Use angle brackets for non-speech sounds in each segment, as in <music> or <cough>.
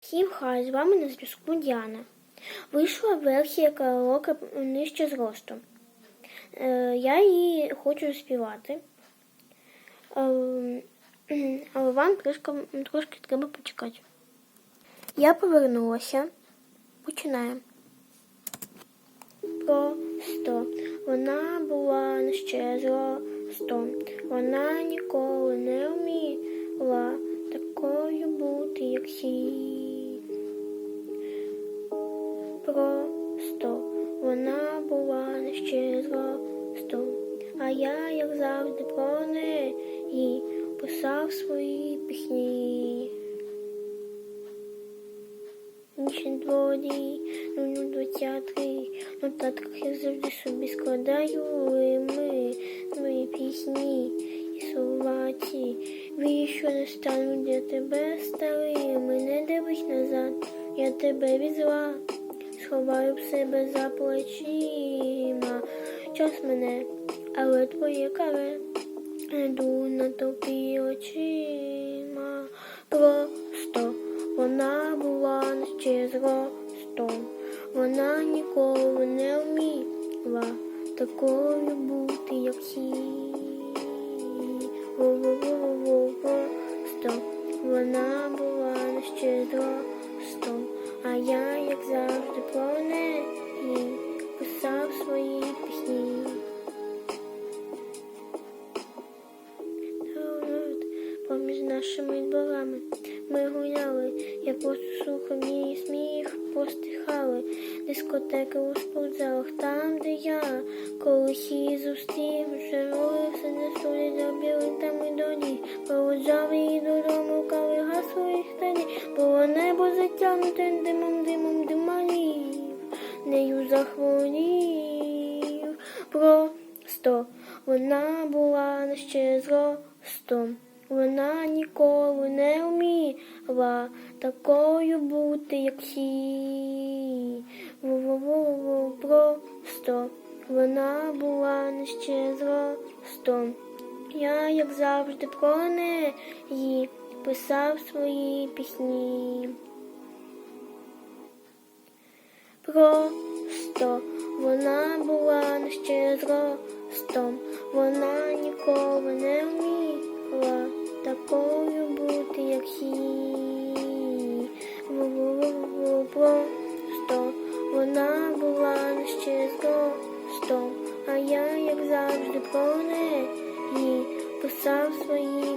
Всім хай, з вами на зв'язку Діана. Вийшла версія караоке нижче зросту. Е, я її хочу співати. Е, <clears throat> але вам трошки, трошки треба почекати. Я повернулася. Починаємо. Просто вона була нещезла сто. Вона ніколи не вміла такою бути, як всі. Просто вона була нещезла сто. А я, як завжди, про неї писав свої пісні. Нічний дводі, ну двадцять три, ну так я завжди собі складаю ми, мої пісні і слова ці. Вірю, не стану для тебе старими, не дивись назад, я тебе візла, сховаю в себе за плечима. Час мене, але твоє каре, йду на топі очима. Просто вона була ще зростом, вона ніколи не вміла такою бути, як всі. Просто вона була ще зростом, а я, як завжди, про неї писав свої пісні. Поміж нашими дворами ми гуляли, я просто слухав її сміх, постихали. Дискотеки у спортзалах, там, де я колись її зустрів, вже ролився на столі забіли там і доні, проводжав її додому, коли гасло їх тоді, затягнуте димом, димом дималів, нею захворів, просто вона була ще зростом. Вона ніколи не вміла такою бути, як всі. Просто вона була не ще зростом. Я, як завжди, про неї писав свої пісні. Просто. Вона була не ще зростом, вона ніколи не вміла такою бути, як всі. Просто. Вона була не ще зростом, а я, як завжди, про неї писав свої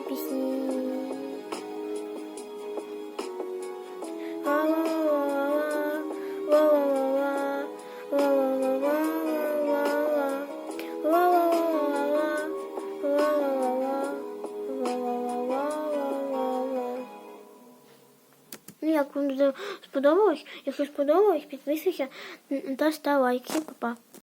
Ну, як вам сподобалось? Якщо сподобалось, підписуйся та став лайк. Всім па-па.